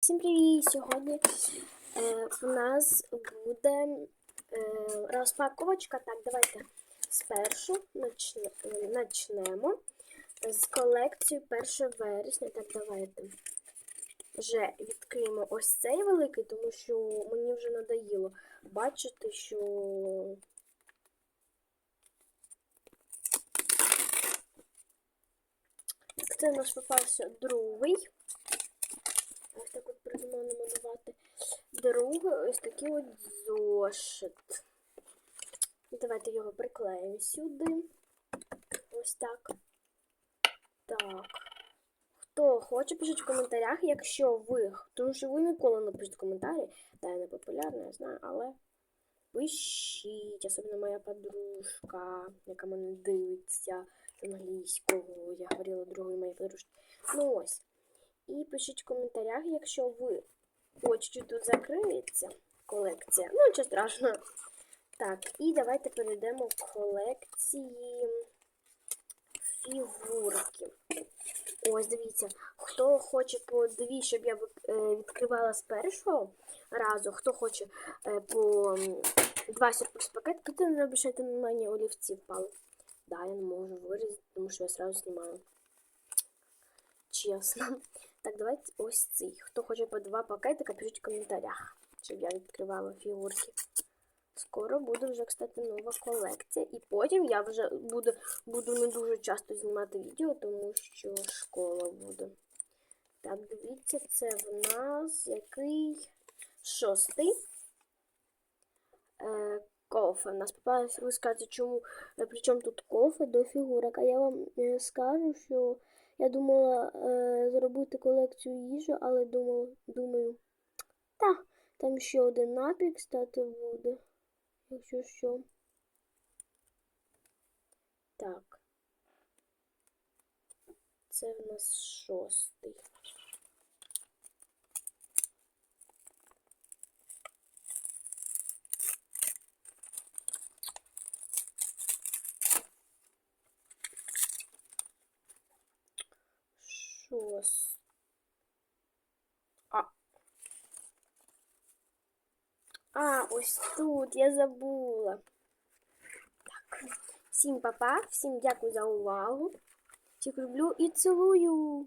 Всім привіт! Сьогодні е, в нас буде е, розпаковочка. Так, давайте спершу начне, е, з колекції 1 вересня. Так, давайте вже відкриємо ось цей великий, тому що мені вже надоїло бачити, що. Це у нас попався другий. Ось так от придумала намалювати. Другий ось такий от зошит. Давайте його приклеїмо сюди. Ось так. Так. Хто хоче, пишіть в коментарях, якщо ви. Тому що ви ніколи не пишете коментарі. Та я не популярна, я знаю, але пишіть, особливо моя подружка, яка мене дивиться з англійського. Я говорила другої моїй подружці. Ну ось. І пишіть в коментарях, якщо ви хочете тут закриється колекція. Ну, нічого страшного. Так, і давайте перейдемо к колекції фігурки. Ось, дивіться, хто хоче по дві, щоб я е, відкривала з першого разу, хто хоче е, по два сюрприз пакет, тут не обращайте внимание, олівці впали. Да, я не можу вирізати, тому що я сразу знімаю. Чесно. Так, давайте ось цей. Хто хоче по два пакетика, пишіть в коментарях, щоб я відкривала фігурки. Скоро буде вже, кстати, нова колекція. І потім я вже буду, буду не дуже часто знімати відео, тому що школа буде. Так, дивіться, це в нас який шостий. Е, кофе. У нас попалося, ви скажете, чому, е, при чому тут кофе до фігурок. А я вам е, скажу, що я думала е, зробити колекцію їжі, але думала, думаю, та, там ще один напій, кстати, буде. Якщо що. Так. Це в нас шостий. Шост. А. А, ось тут я забула. Так. Всім па-па, всім дякую за увагу. Всіх люблю і цілую.